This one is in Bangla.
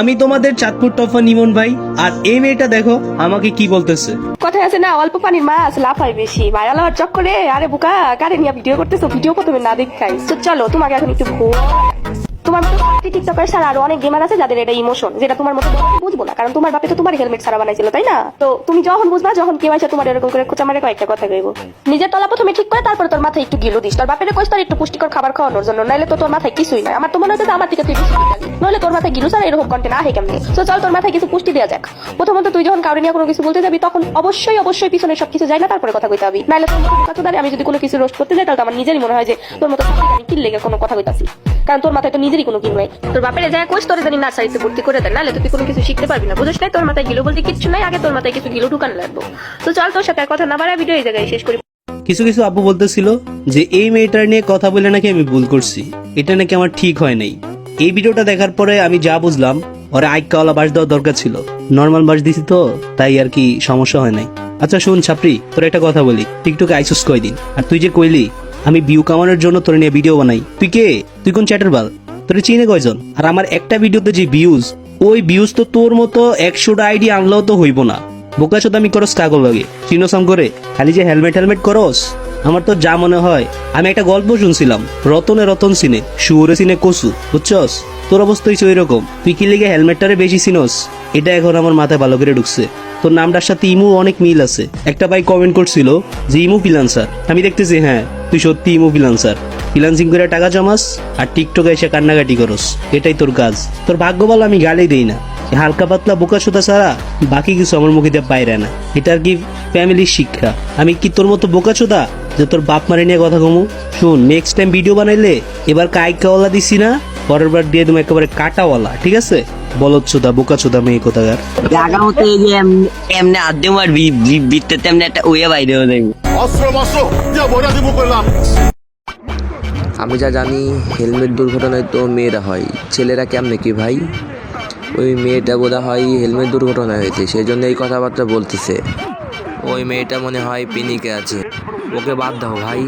আমি তোমাদের চাঁদপুর টফা নিমন ভাই, আর এই মেয়েটা দেখো, আমাকে কি বলতেছে। কথা আছে না, অল্প পানির মাছ, লাফায় বেশি। ভাইরাল হওয়ার চক্করে, আরে বুকা, কারে নিয়ে ভিডিও করতেছো? ভিডিও প্রথমে না দেখাই। তো চলো, তোমাকে এখন একটু তোমার মতো টিকটকার ছাড়া আরও অনেক গেমার আছে যাদের এটা ইমোশন যেটা তোমার মতো বুঝব না কারণ তোমার বাপে তো তোমার হেলমেট ছাড়া বানাইছিল তাই না? তো তুমি যখন বুঝবা যখন কেউ আছে তোমার এরকম করে খোঁচা মারে কয়েকটা কথা কইবো। নিজের তলা প্রথমে ঠিক করে তারপরে তোর মাথায় একটু গিলু দিস। তোর বাপের কইস তোর একটু পুষ্টিকর খাবার খাওয়ানোর জন্য নাইলে তো তোর মাথায় কিছুই নাই। আমার তো মনে হচ্ছে আমার থেকে তুই নইলে তোর মাথায় গিলু ছাড়া এরকম কন্টেন্ট আহে কেমনি? তো চল তোর মাথায় কিছু পুষ্টি দেওয়া যাক। প্রথমত তুই যখন কাউরে নিয়ে কোনো কিছু বলতে যাবি তখন অবশ্যই অবশ্যই পিছনে সবকিছু যায় না তারপরে কথা কইতে হবে। নাইলে তোর কাকুদারে আমি যদি কোনো কিছু রোস্ট করতে যাই তাহলে আমার নিজেরই মনে হয় যে তোর মতো আমি কিল লেগে কোনো কথা কইতাছি। কারণ তোর মাথায় তো নিজেরই কোনো কিল নাই। তোর বাপের যায় কোচ তোর জানি নার্সারিতে ভর্তি করে দেয় নাহলে তুই কোনো কিছু শিখতে পারবি না? বুঝিস নাই? তোর মাথায় গিলো বলতে কিচ্ছু নাই, আগে তোর মাথায় কিছু গিলো ঢুকান লাগবো। তো চল তোর সাথে কথা না বাড়া ভিডিও এই জায়গায় শেষ করি। কিছু কিছু আব্বু বলতেছিল যে, এই মেয়েটার নিয়ে কথা বলে নাকি আমি ভুল করছি? এটা নাকি আমার ঠিক হয় নাই। এই ভিডিওটা দেখার পরে আমি যা বুঝলাম, ওরে আইকাওয়ালা বাস দেওয়া দরকার ছিল। নর্মাল বাস দিছি তো, তাই আর কি সমস্যা হয় নাই। আচ্ছা শুন ছাপরি তোর একটা কথা বলি। টিকটকে আইসুস কয়দিন? আর তুই যে কইলি, আমি ভিউ কামানোর জন্য তোর নিয়ে ভিডিও বানাই। তুই কে? তুই কোন চ্যাটার বাল? তোর চিনে কয়জন? আর আমার একটা ভিডিওতে যে ভিউজ ওই ভিউজ তো তোর মতো একশোটা আইডি আনলেও তো হইব না। বোকা চোদ আমি করস কাগল লাগে চিনোসাম করে, খালি যে হেলমেট হেলমেট করস, আমার তো যা মনে হয়। আমি একটা গল্প শুনছিলাম, রতনে রতন সিনে শুয়োরে সিনে কসু, বুঝছস? তোর অবস্থা হয়েছে ওই রকম তুই কি লিগে হেলমেটটারে বেশি চিনস? এটা এখন আমার মাথায় ভালো করে ঢুকছে। তোর নামটার সাথে ইমু অনেক মিল আছে। একটা ভাই কমেন্ট করছিল যে, ইমু ফিলান্সার আমি দেখতেছি হ্যাঁ তুই সত্যি ইমু ফিলান্সার ফিলান্সিং করে টাকা জমাস আর টিকটকে এসে কান্নাকাটি করস। এটাই তোর কাজ। তোর ভাগ্য বল আমি গালি দিই না। হালকা পাতলা বোকা সুতা ছাড়া বাকি কিছু আমার মুখে দিয়ে বাইরে না। এটা আর কি ফ্যামিলির শিক্ষা। আমি কি তোর মতো বোকা চোদা যে তোর বাপ মারে নিয়ে কথা কমু? শুন নেক্সট টাইম ভিডিও বানাইলে এবার কাইকাওয়ালা দিছি না পরের বার দিয়ে তুমি একেবারে কাটাওয়ালা ঠিক আছে? বলদ চোদা বোকা চোদা মেয়ে কোথাকার? জায়গা মতো এই যে এমনি আদ্যে মার বিত্তে তেমনি একটা ওয়ে বাইরে দেখব অস্ত্র মস্ত্র যা বইরা দিব করলাম আমি যা জানি হেলমেট দুর্ঘটনায় তো মেয়েরা হয়। ছেলেরা কেমনে কি ভাই? ওই মেয়েটা বোধ হয় হেলমেট দুর্ঘটনা হয়েছে সেই জন্য এই কথাবার্তা বলতেছে। ওই মেয়েটা মনে হয় পিনিকে আছে। ওকে বাদ দাও ভাই।